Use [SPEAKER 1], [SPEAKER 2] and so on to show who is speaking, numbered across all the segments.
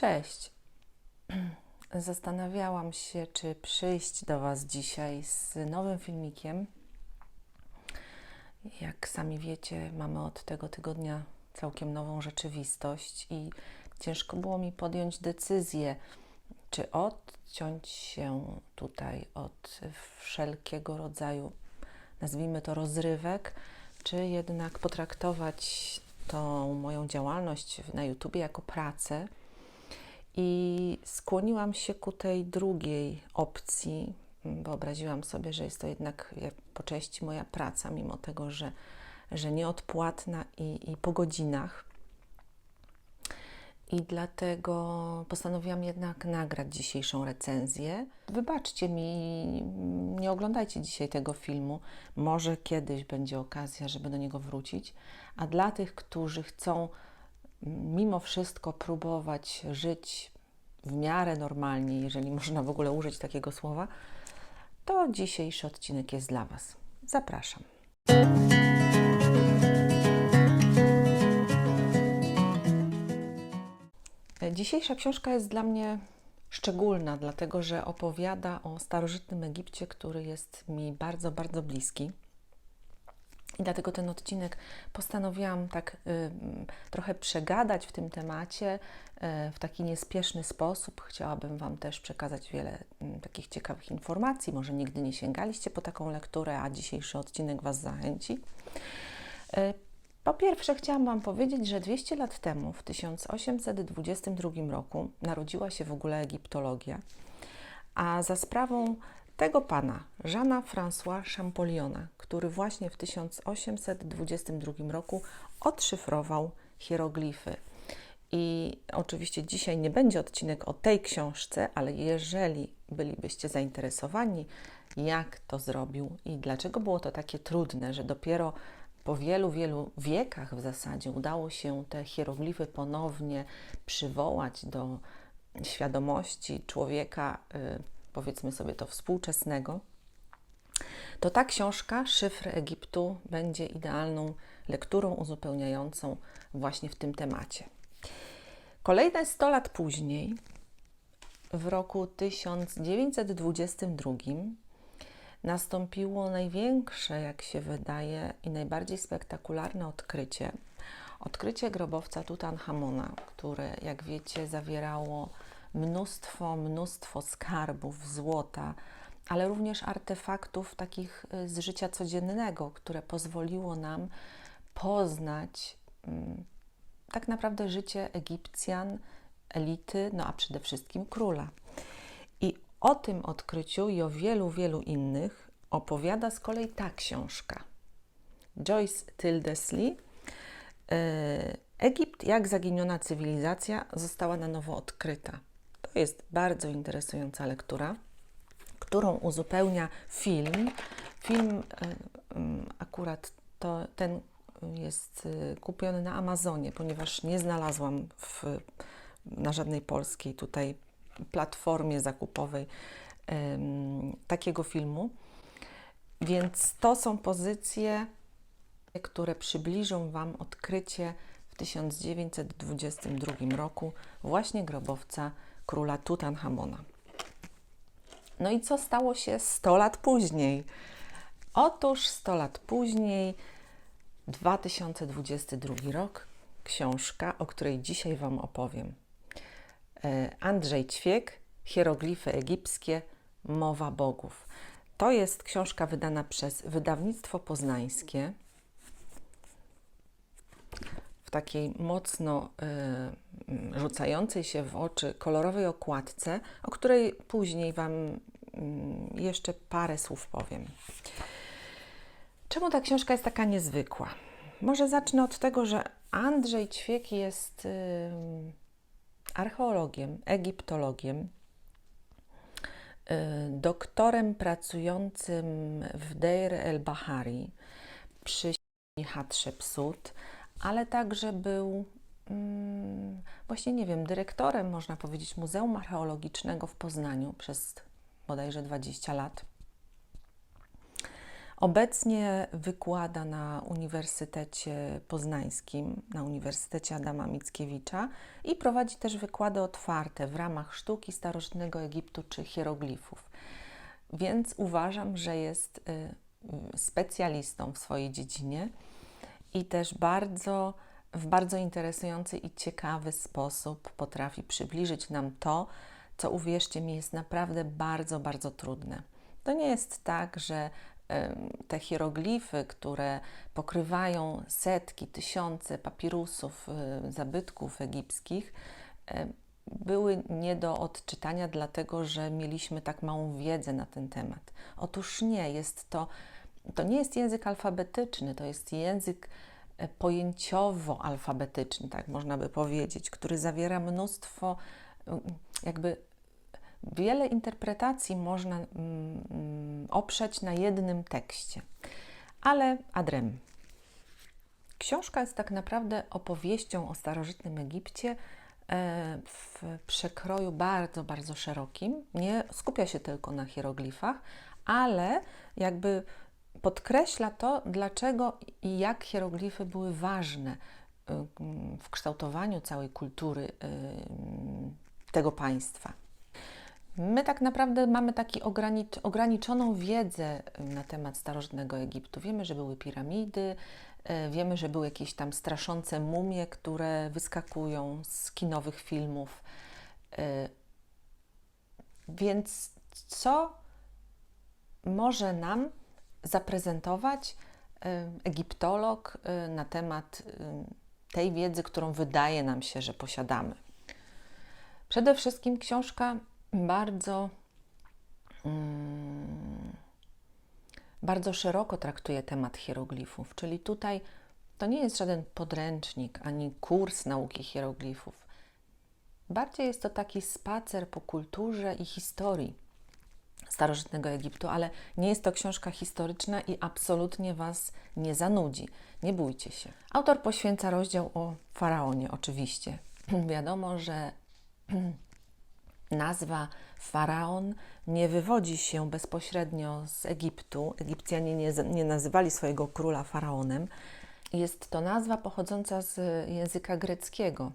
[SPEAKER 1] Cześć. Zastanawiałam się, czy przyjść do Was dzisiaj z nowym filmikiem. Jak sami wiecie, mamy od tego tygodnia całkiem nową rzeczywistość i ciężko było mi podjąć decyzję, czy odciąć się tutaj od wszelkiego rodzaju, nazwijmy to rozrywek, czy jednak potraktować tą moją działalność na YouTube jako pracę. I skłoniłam się ku tej drugiej opcji. Wyobraziłam sobie, że jest to jednak po części moja praca, mimo tego, że, że nieodpłatna i, i po godzinach. I dlatego postanowiłam jednak nagrać dzisiejszą recenzję. Wybaczcie mi, nie oglądajcie dzisiaj tego filmu. Może kiedyś będzie okazja, żeby do niego wrócić. A dla tych, którzy chcą mimo wszystko próbować żyć w miarę normalnie, jeżeli można w ogóle użyć takiego słowa, to dzisiejszy odcinek jest dla Was. Zapraszam. Dzisiejsza książka jest dla mnie szczególna, dlatego że opowiada o starożytnym Egipcie, który jest mi bardzo, bardzo bliski. I dlatego ten odcinek postanowiłam tak y, trochę przegadać w tym temacie y, w taki niespieszny sposób. Chciałabym Wam też przekazać wiele y, takich ciekawych informacji. Może nigdy nie sięgaliście po taką lekturę, a dzisiejszy odcinek Was zachęci. Y, po pierwsze, chciałam Wam powiedzieć, że 200 lat temu, w 1822 roku, narodziła się w ogóle egiptologia, a za sprawą tego pana, Jeana François Champolliona, który właśnie w 1822 roku odszyfrował hieroglify. I oczywiście dzisiaj nie będzie odcinek o tej książce, ale jeżeli bylibyście zainteresowani, jak to zrobił i dlaczego było to takie trudne, że dopiero po wielu, wielu wiekach w zasadzie udało się te hieroglify ponownie przywołać do świadomości człowieka, y, powiedzmy sobie to współczesnego, to ta książka, Szyfry Egiptu, będzie idealną lekturą uzupełniającą właśnie w tym temacie. Kolejne 100 lat później, w roku 1922, nastąpiło największe, jak się wydaje, i najbardziej spektakularne odkrycie. Odkrycie grobowca Tutanchamona, które, jak wiecie, zawierało mnóstwo, mnóstwo skarbów, złota, ale również artefaktów takich y, z życia codziennego, które pozwoliło nam poznać mm, tak naprawdę życie Egipcjan, elity, no a przede wszystkim króla. I o tym odkryciu i o wielu, wielu innych opowiada z kolei ta książka. Joyce Tildesley. Y, Egipt, jak zaginiona cywilizacja, została na nowo odkryta. To jest bardzo interesująca lektura, którą uzupełnia film. Film e, akurat to, ten jest e, kupiony na Amazonie, ponieważ nie znalazłam w, na żadnej polskiej tutaj platformie zakupowej takiego filmu. Więc to są pozycje, które przybliżą Wam odkrycie w 1922 roku właśnie grobowca króla Tutanchamona. No i co stało się 100 lat później? Otóż 100 lat później, 2022 rok, książka, o której dzisiaj Wam opowiem. E, Andrzej Ćwiek, Hieroglify egipskie, Mowa Bogów. To jest książka wydana przez Wydawnictwo Poznańskie w takiej mocno y, rzucającej się w oczy kolorowej okładce, o której później Wam y, jeszcze parę słów powiem. Czemu ta książka jest taka niezwykła? Może zacznę od tego, że Andrzej Ćwiek jest y, archeologiem, egiptologiem, doktorem pracującym w Deir el-Bahari przy Hatshepsut, ale także był mm, właśnie, nie wiem, dyrektorem, można powiedzieć, Muzeum Archeologicznego w Poznaniu przez bodajże 20 lat. Obecnie wykłada na Uniwersytecie Poznańskim, na Uniwersytecie Adama Mickiewicza i prowadzi też wykłady otwarte w ramach sztuki starożytnego Egiptu czy hieroglifów. Więc uważam, że jest y, specjalistą w swojej dziedzinie i też bardzo, w bardzo interesujący i ciekawy sposób potrafi przybliżyć nam to, co uwierzcie mi jest naprawdę bardzo, bardzo trudne. To nie jest tak, że te hieroglify, które pokrywają setki, tysiące papirusów, y, zabytków egipskich, były nie do odczytania, dlatego że mieliśmy tak małą wiedzę na ten temat. Otóż nie, jest to, to nie jest język alfabetyczny, to jest język pojęciowo-alfabetyczny, tak można by powiedzieć, który zawiera mnóstwo, mm, jakby wiele interpretacji można oprzeć na jednym tekście. Ale adrem. Książka jest tak naprawdę opowieścią o starożytnym Egipcie, E, w przekroju bardzo, bardzo szerokim. Nie skupia się tylko na hieroglifach, ale jakby podkreśla to, dlaczego i jak hieroglify były ważne y, w kształtowaniu całej kultury y, tego państwa. My tak naprawdę mamy taką ograniczoną wiedzę na temat starożytnego Egiptu. Wiemy, że były piramidy, wiemy, że były jakieś tam straszące mumie, które wyskakują z kinowych filmów. Więc co może nam zaprezentować e, egiptolog na temat tej wiedzy, którą wydaje nam się, że posiadamy? Przede wszystkim książka bardzo. Hmm, bardzo szeroko traktuje temat hieroglifów, czyli tutaj to nie jest żaden podręcznik ani kurs nauki hieroglifów. Bardziej jest to taki spacer po kulturze i historii starożytnego Egiptu, ale nie jest to książka historyczna i absolutnie Was nie zanudzi. Nie bójcie się. Autor poświęca rozdział o faraonie, oczywiście. Wiadomo, że Nazwa faraon nie wywodzi się bezpośrednio z Egiptu. Egipcjanie nie, nie nazywali swojego króla faraonem. Jest to nazwa pochodząca z języka greckiego,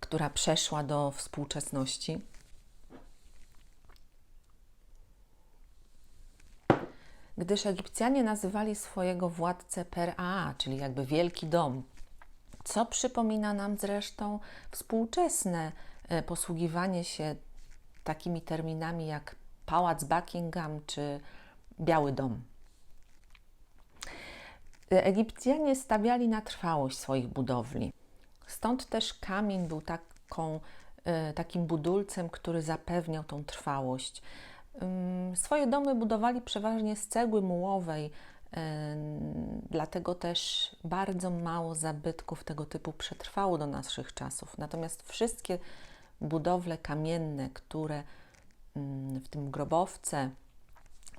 [SPEAKER 1] która przeszła do współczesności. Gdyż Egipcjanie nazywali swojego władcę Per-Aa, czyli jakby wielki dom, co przypomina nam zresztą współczesne E, posługiwanie się takimi terminami jak Pałac Buckingham czy Biały Dom. E, Egipcjanie stawiali na trwałość swoich budowli. Stąd też kamień był taką, e, takim budulcem, który zapewniał tą trwałość. Swoje domy budowali przeważnie z cegły mułowej, dlatego też bardzo mało zabytków tego typu przetrwało do naszych czasów. Natomiast wszystkie budowle kamienne, które w tym grobowce,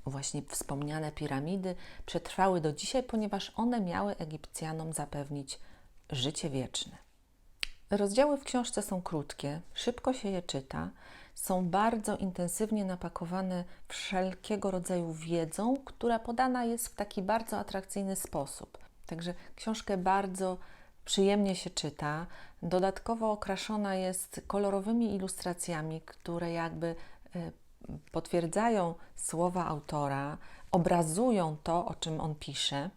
[SPEAKER 1] właśnie wspomniane piramidy, przetrwały do dzisiaj, ponieważ one miały Egipcjanom zapewnić życie wieczne. Rozdziały w książce są krótkie, szybko się je czyta, są bardzo intensywnie napakowane wszelkiego rodzaju wiedzą, która podana jest w taki bardzo atrakcyjny sposób. Także książkę bardzo przyjemnie się czyta. Dodatkowo okraszona jest kolorowymi ilustracjami, które jakby e, potwierdzają słowa autora, obrazują to, o czym on pisze.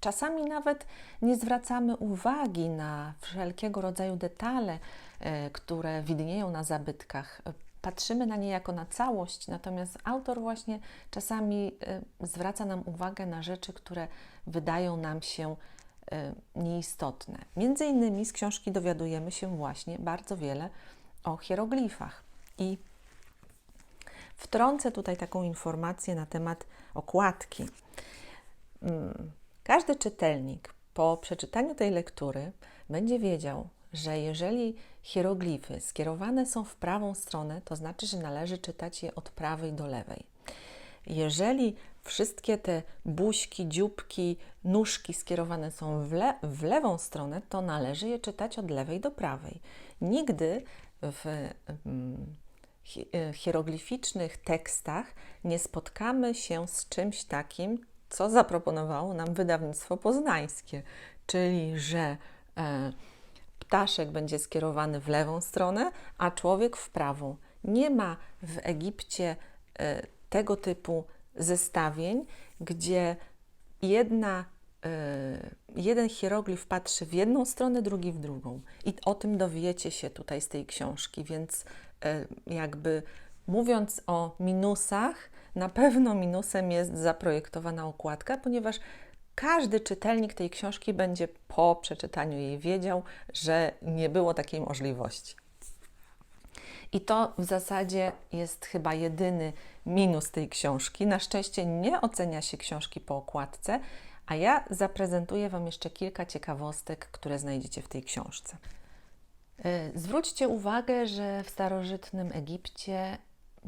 [SPEAKER 1] Czasami nawet nie zwracamy uwagi na wszelkiego rodzaju detale, e, które widnieją na zabytkach. Patrzymy na nie jako na całość, natomiast autor właśnie czasami e, zwraca nam uwagę na rzeczy, które wydają nam się Y, nieistotne. Między innymi z książki dowiadujemy się właśnie bardzo wiele o hieroglifach. I wtrącę tutaj taką informację na temat okładki. Mm, każdy czytelnik po przeczytaniu tej lektury będzie wiedział, że jeżeli hieroglify skierowane są w prawą stronę, to znaczy, że należy czytać je od prawej do lewej. Jeżeli wszystkie te buźki, dzióbki, nóżki skierowane są w, le w lewą stronę, to należy je czytać od lewej do prawej. Nigdy w, hieroglificznych tekstach nie spotkamy się z czymś takim, co zaproponowało nam wydawnictwo poznańskie, czyli że e, ptaszek będzie skierowany w lewą stronę, a człowiek w prawą. Nie ma w Egipcie e, tego typu zestawień, gdzie jedna, e, jeden hieroglif patrzy w jedną stronę, drugi w drugą. I o tym dowiecie się tutaj z tej książki, więc e, jakby mówiąc o minusach, na pewno minusem jest zaprojektowana okładka, ponieważ każdy czytelnik tej książki będzie po przeczytaniu jej wiedział, że nie było takiej możliwości. I to w zasadzie jest chyba jedyny minus tej książki. Na szczęście nie ocenia się książki po okładce, a ja zaprezentuję Wam jeszcze kilka ciekawostek, które znajdziecie w tej książce. E, zwróćcie uwagę, że w starożytnym Egipcie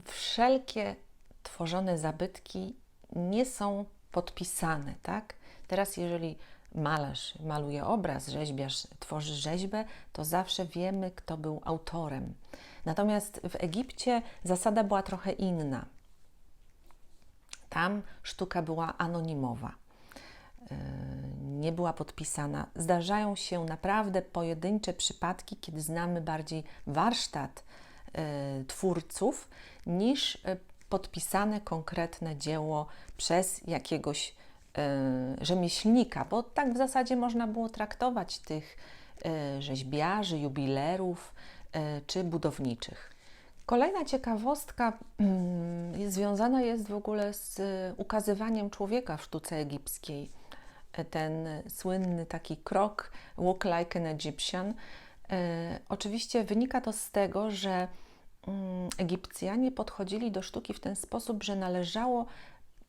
[SPEAKER 1] wszelkie tworzone zabytki nie są podpisane, tak? Teraz, jeżeli malarz maluje obraz, rzeźbiarz tworzy rzeźbę, to zawsze wiemy, kto był autorem. Natomiast w Egipcie zasada była trochę inna. Tam sztuka była anonimowa, yy, nie była podpisana. Zdarzają się naprawdę pojedyncze przypadki, kiedy znamy bardziej warsztat yy, twórców niż yy, podpisane konkretne dzieło przez jakiegoś rzemieślnika, bo tak w zasadzie można było traktować tych rzeźbiarzy, jubilerów, E, czy budowniczych. Kolejna ciekawostka mm, związana jest w ogóle z ukazywaniem człowieka w sztuce egipskiej. Ten słynny taki krok Walk like an Egyptian. Oczywiście wynika to z tego, że mm, Egipcjanie podchodzili do sztuki w ten sposób, że należało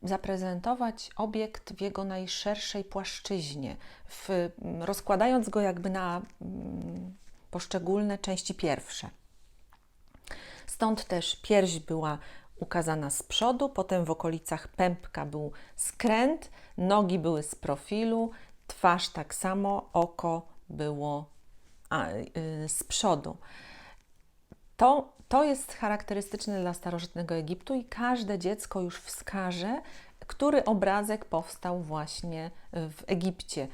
[SPEAKER 1] zaprezentować obiekt w jego najszerszej płaszczyźnie, w, rozkładając go jakby na poszczególne części pierwsze. Stąd też pierś była ukazana z przodu, potem w okolicach pępka był skręt, nogi były z profilu, twarz tak samo, oko było a, yy, z przodu. To, to jest charakterystyczne dla starożytnego Egiptu i każde dziecko już wskaże, który obrazek powstał właśnie w Egipcie.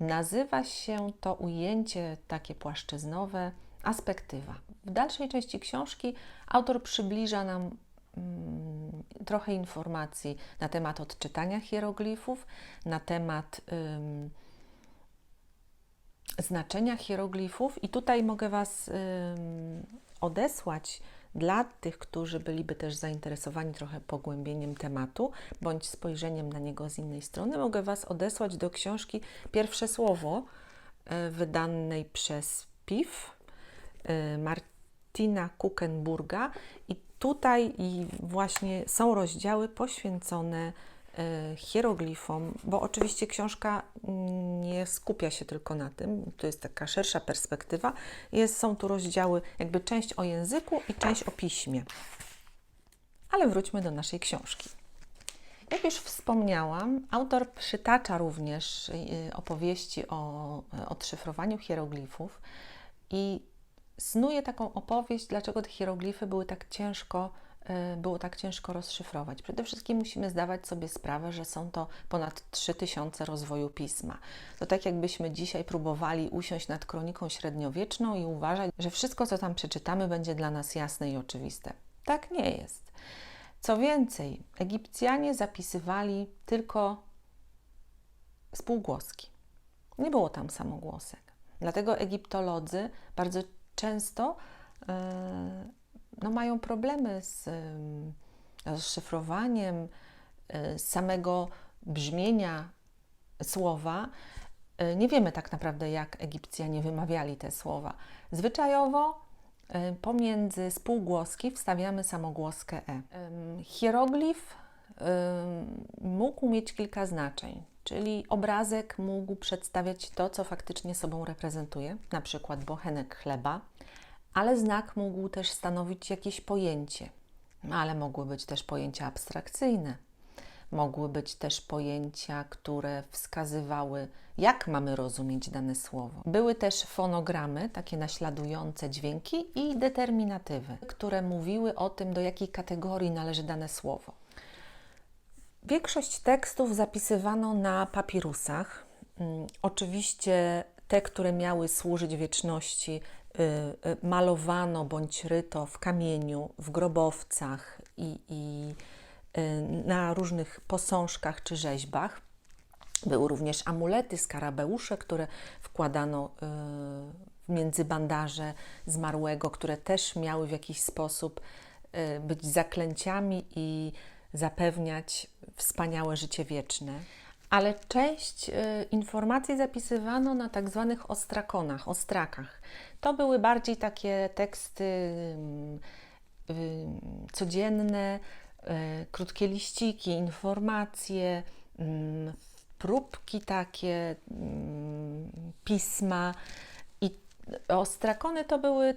[SPEAKER 1] Nazywa się to ujęcie takie płaszczyznowe aspektywa. W dalszej części książki autor przybliża nam mm, trochę informacji na temat odczytania hieroglifów, na temat znaczenia hieroglifów, i tutaj mogę Was ym, odesłać dla tych, którzy byliby też zainteresowani trochę pogłębieniem tematu bądź spojrzeniem na niego z innej strony, mogę Was odesłać do książki Pierwsze Słowo, e, wydanej przez PIF e, Martina Kuchenburga. I tutaj właśnie są rozdziały poświęcone hieroglifom, bo oczywiście książka nie skupia się tylko na tym, to jest taka szersza perspektywa. Jest, są tu rozdziały, jakby część o języku i część o piśmie. Ale wróćmy do naszej książki. Jak już wspomniałam, autor przytacza również e, opowieści o odszyfrowaniu hieroglifów i snuje taką opowieść, dlaczego te hieroglify były tak ciężko było tak ciężko rozszyfrować. Przede wszystkim musimy zdawać sobie sprawę, że są to ponad 3000 rozwoju pisma. To tak jakbyśmy dzisiaj próbowali usiąść nad kroniką średniowieczną i uważać, że wszystko, co tam przeczytamy, będzie dla nas jasne i oczywiste. Tak nie jest. Co więcej, Egipcjanie zapisywali tylko spółgłoski. Nie było tam samogłosek. Dlatego egiptolodzy bardzo często yy, no, mają problemy z rozszyfrowaniem y, samego brzmienia słowa. Y, nie wiemy tak naprawdę, jak Egipcjanie wymawiali te słowa. Zwyczajowo y, pomiędzy spółgłoski wstawiamy samogłoskę e. Hieroglif mógł mieć kilka znaczeń, czyli obrazek mógł przedstawiać to, co faktycznie sobą reprezentuje, na przykład bochenek chleba, ale znak mógł też stanowić jakieś pojęcie, ale mogły być też pojęcia abstrakcyjne. mogły być też pojęcia, które wskazywały, jak mamy rozumieć dane słowo. Były też fonogramy, takie naśladujące dźwięki i determinatywy, które mówiły o tym, do jakiej kategorii należy dane słowo. Większość tekstów zapisywano na papirusach. Mm, Oczywiście te, które miały służyć wieczności, malowano bądź ryto w kamieniu, w grobowcach i, i y, na różnych posążkach czy rzeźbach. Były również amulety, skarabeusze, które wkładano y, między bandaże zmarłego, które też miały w jakiś sposób y, być zaklęciami i zapewniać wspaniałe życie wieczne. Ale część y, informacji zapisywano na tak zwanych ostrakonach, ostrakach. To były bardziej takie teksty ym, ym, codzienne, y, krótkie liściki, informacje, ym, próbki takie, ym, pisma. I ostrakony to były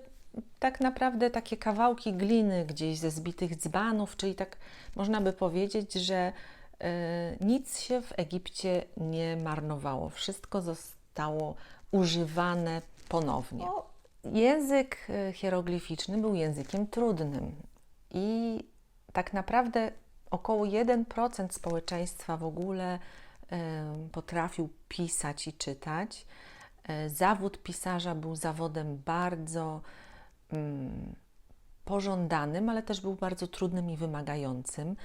[SPEAKER 1] tak naprawdę takie kawałki gliny gdzieś ze zbitych dzbanów, czyli tak można by powiedzieć, że y, nic się w Egipcie nie marnowało. Wszystko zostało używane ponownie. No, język y, hieroglificzny był językiem trudnym i tak naprawdę około 1% społeczeństwa w ogóle y, potrafił pisać i czytać. Zawód pisarza był zawodem bardzo mm, pożądanym, ale też był bardzo trudnym i wymagającym.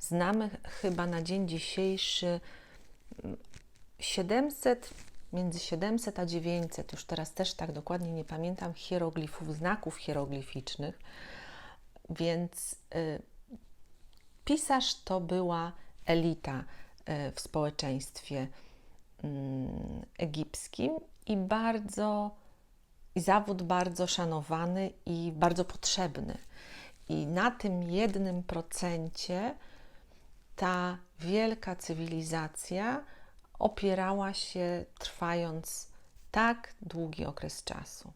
[SPEAKER 1] Znamy chyba na dzień dzisiejszy mm, 700, między 700 a 900, już teraz też tak dokładnie nie pamiętam, hieroglifów, znaków hieroglificznych, więc y, pisarz to była elita y, w społeczeństwie mm, egipskim i bardzo i zawód bardzo szanowany i bardzo potrzebny. I na tym jednym procencie ta wielka cywilizacja opierała się trwając tak długi okres czasu.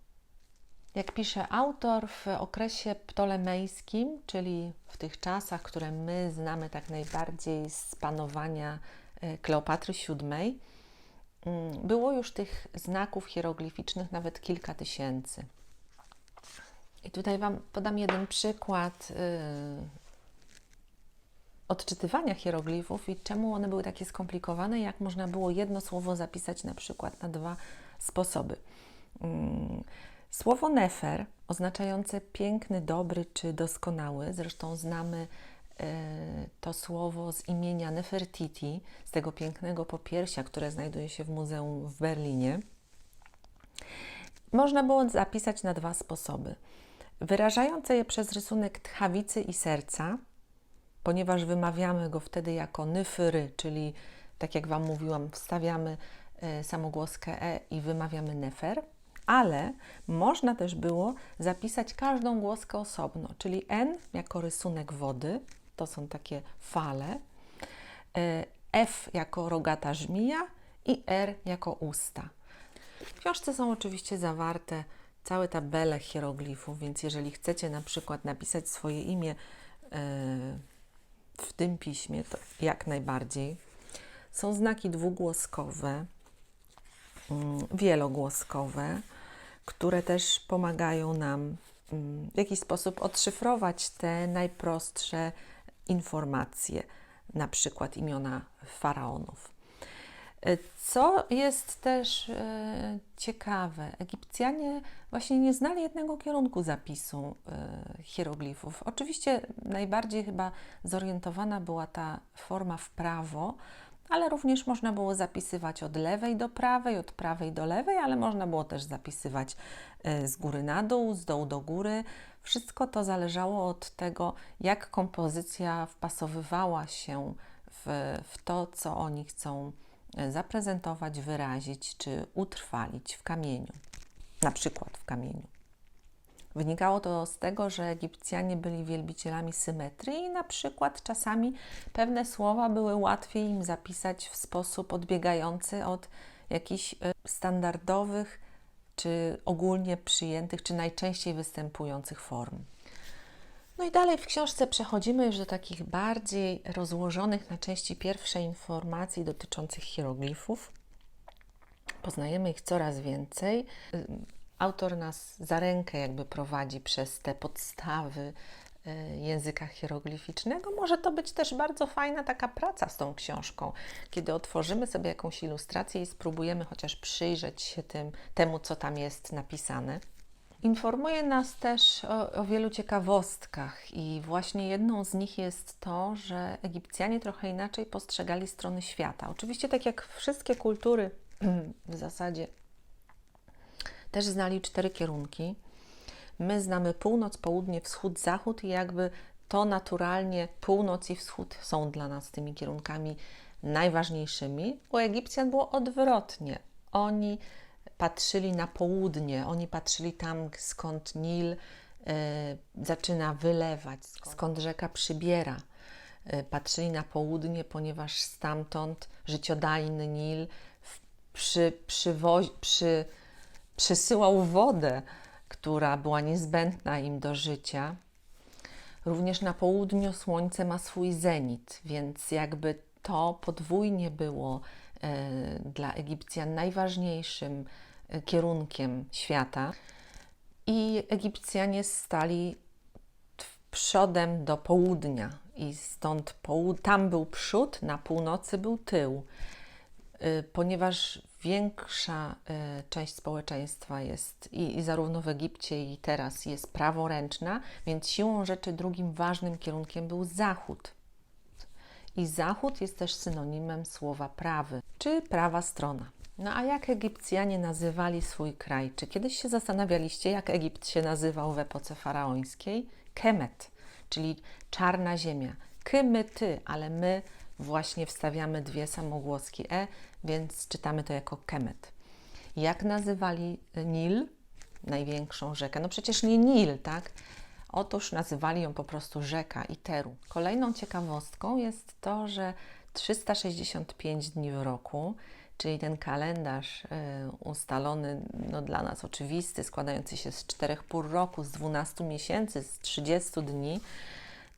[SPEAKER 1] Jak pisze autor, w okresie ptolemejskim, czyli w tych czasach, które my znamy tak najbardziej z panowania e, Kleopatry VII, mm, było już tych znaków hieroglificznych nawet kilka tysięcy. I tutaj Wam podam jeden przykład yy, odczytywania hieroglifów i czemu one były takie skomplikowane, jak można było jedno słowo zapisać na przykład na dwa sposoby. Mm, Słowo nefer, oznaczające piękny, dobry czy doskonały, zresztą znamy e, to słowo z imienia Nefertiti, z tego pięknego popiersia, które znajduje się w muzeum w Berlinie, można było zapisać na dwa sposoby. Wyrażające je przez rysunek tchawicy i serca, ponieważ wymawiamy go wtedy jako nyfry, czyli tak jak Wam mówiłam, wstawiamy e, samogłoskę e i wymawiamy nefer, ale można też było zapisać każdą głoskę osobno, czyli n jako rysunek wody, to są takie fale, e, f jako rogata żmija i r jako usta. W książce są oczywiście zawarte całe tabele hieroglifów, więc jeżeli chcecie na przykład napisać swoje imię e, tym piśmie, to jak najbardziej. Są znaki dwugłoskowe, mm, wielogłoskowe, które też pomagają nam mm, w jakiś sposób odszyfrować te najprostsze informacje, na przykład imiona faraonów. E, Co jest też e, ciekawe, Egipcjanie właśnie nie znali jednego kierunku zapisu e, hieroglifów. Oczywiście najbardziej chyba zorientowana była ta forma w prawo, ale również można było zapisywać od lewej do prawej, od prawej do lewej, ale można było też zapisywać z góry na dół, z dołu do góry. Wszystko to zależało od tego, jak kompozycja wpasowywała się w, w to, co oni chcą zaprezentować, wyrazić czy utrwalić w kamieniu, na przykład w kamieniu. Wynikało to z tego, że Egipcjanie byli wielbicielami symetrii i na przykład czasami pewne słowa były łatwiej im zapisać w sposób odbiegający od jakichś e, standardowych czy ogólnie przyjętych, czy najczęściej występujących form. No i dalej w książce przechodzimy już do takich bardziej rozłożonych na części pierwsze informacji dotyczących hieroglifów. Poznajemy ich coraz więcej. Autor nas za rękę jakby prowadzi przez te podstawy y, języka hieroglificznego. Może to być też bardzo fajna taka praca z tą książką, kiedy otworzymy sobie jakąś ilustrację i spróbujemy chociaż przyjrzeć się tym, temu, co tam jest napisane. Informuje nas też o, o, wielu ciekawostkach, i właśnie jedną z nich jest to, że Egipcjanie trochę inaczej postrzegali strony świata. Oczywiście, tak jak wszystkie kultury w zasadzie też znali cztery kierunki. My znamy północ, południe, wschód, zachód, i jakby to naturalnie północ i wschód są dla nas tymi kierunkami najważniejszymi. U Egipcjan było odwrotnie. Oni patrzyli na południe, oni patrzyli tam, skąd Nil y, zaczyna wylewać, skąd rzeka przybiera. Y, patrzyli na południe, ponieważ stamtąd życiodajny Nil przy, przywozi, przy, przysyłał wodę, która była niezbędna im do życia. Również na południu słońce ma swój zenit, więc jakby to podwójnie było e, dla Egipcjan najważniejszym e, kierunkiem świata. I Egipcjanie stali przodem do południa, i stąd tam był przód, na północy był tył. Y, ponieważ większa y, część społeczeństwa jest i, i, zarówno w Egipcie, i teraz jest praworęczna, więc siłą rzeczy drugim ważnym kierunkiem był Zachód. I Zachód jest też synonimem słowa prawy, czy prawa strona. No a jak Egipcjanie nazywali swój kraj? Czy kiedyś się zastanawialiście, jak Egipt się nazywał w epoce faraońskiej? Kemet, czyli czarna ziemia. Kymy ty, ale my właśnie wstawiamy dwie samogłoski e, więc czytamy to jako Kemet. Jak nazywali Nil, największą rzekę? No przecież nie Nil, tak? Otóż nazywali ją po prostu rzeka Iteru. Kolejną ciekawostką jest to, że 365 dni w roku, czyli ten kalendarz y, ustalony no, dla nas oczywisty, składający się z czterech pór roku, z 12 miesięcy, z 30 dni,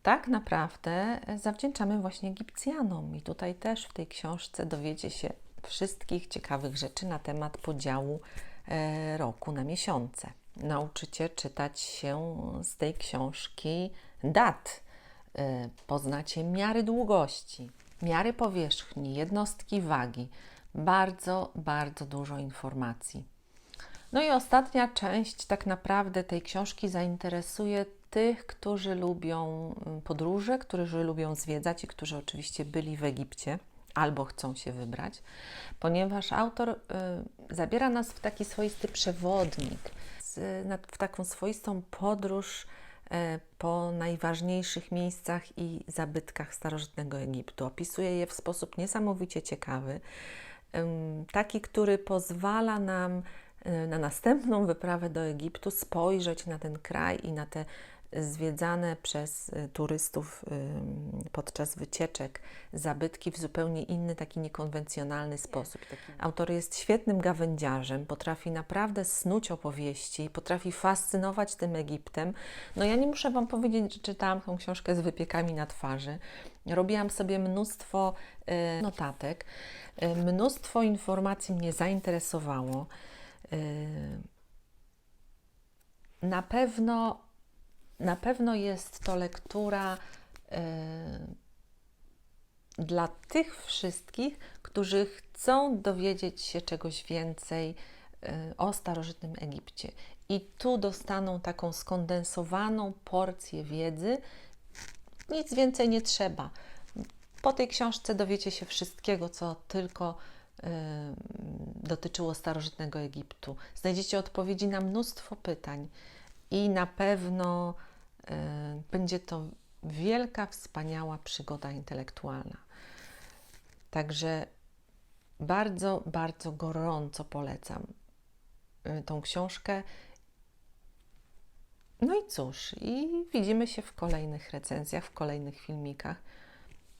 [SPEAKER 1] tak naprawdę zawdzięczamy właśnie Egipcjanom. I tutaj też w tej książce dowiecie się wszystkich ciekawych rzeczy na temat podziału e, roku na miesiące. Nauczycie czytać się z tej książki dat, e, poznacie miary długości, miary powierzchni, jednostki wagi. Bardzo, bardzo dużo informacji. No i ostatnia część tak naprawdę tej książki zainteresuje tych, którzy lubią mm, podróże, którzy lubią zwiedzać i którzy oczywiście byli w Egipcie albo chcą się wybrać, ponieważ autor y, zabiera nas w taki swoisty przewodnik, na, w taką swoistą podróż y, po najważniejszych miejscach i zabytkach starożytnego Egiptu. Opisuje je w sposób niesamowicie ciekawy, y, taki, który pozwala nam y, na następną wyprawę do Egiptu spojrzeć na ten kraj i na te zwiedzane przez y, turystów podczas wycieczek zabytki w zupełnie inny, taki niekonwencjonalny sposób. Autor jest świetnym gawędziarzem, potrafi naprawdę snuć opowieści, potrafi fascynować tym Egiptem. No ja nie muszę Wam powiedzieć, że czytałam tą książkę z wypiekami na twarzy. Robiłam sobie mnóstwo y, notatek, y, mnóstwo informacji mnie zainteresowało. Na pewno na pewno jest to lektura y, dla tych wszystkich, którzy chcą dowiedzieć się czegoś więcej y, o starożytnym Egipcie. I tu dostaną taką skondensowaną porcję wiedzy. Nic więcej nie trzeba. Po tej książce dowiecie się wszystkiego, co tylko y, dotyczyło starożytnego Egiptu. Znajdziecie odpowiedzi na mnóstwo pytań i na pewno będzie to wielka, wspaniała przygoda intelektualna. Także bardzo, bardzo gorąco polecam e, tą książkę. No i cóż, i widzimy się w kolejnych recenzjach, w kolejnych filmikach.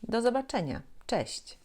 [SPEAKER 1] Do zobaczenia. Cześć!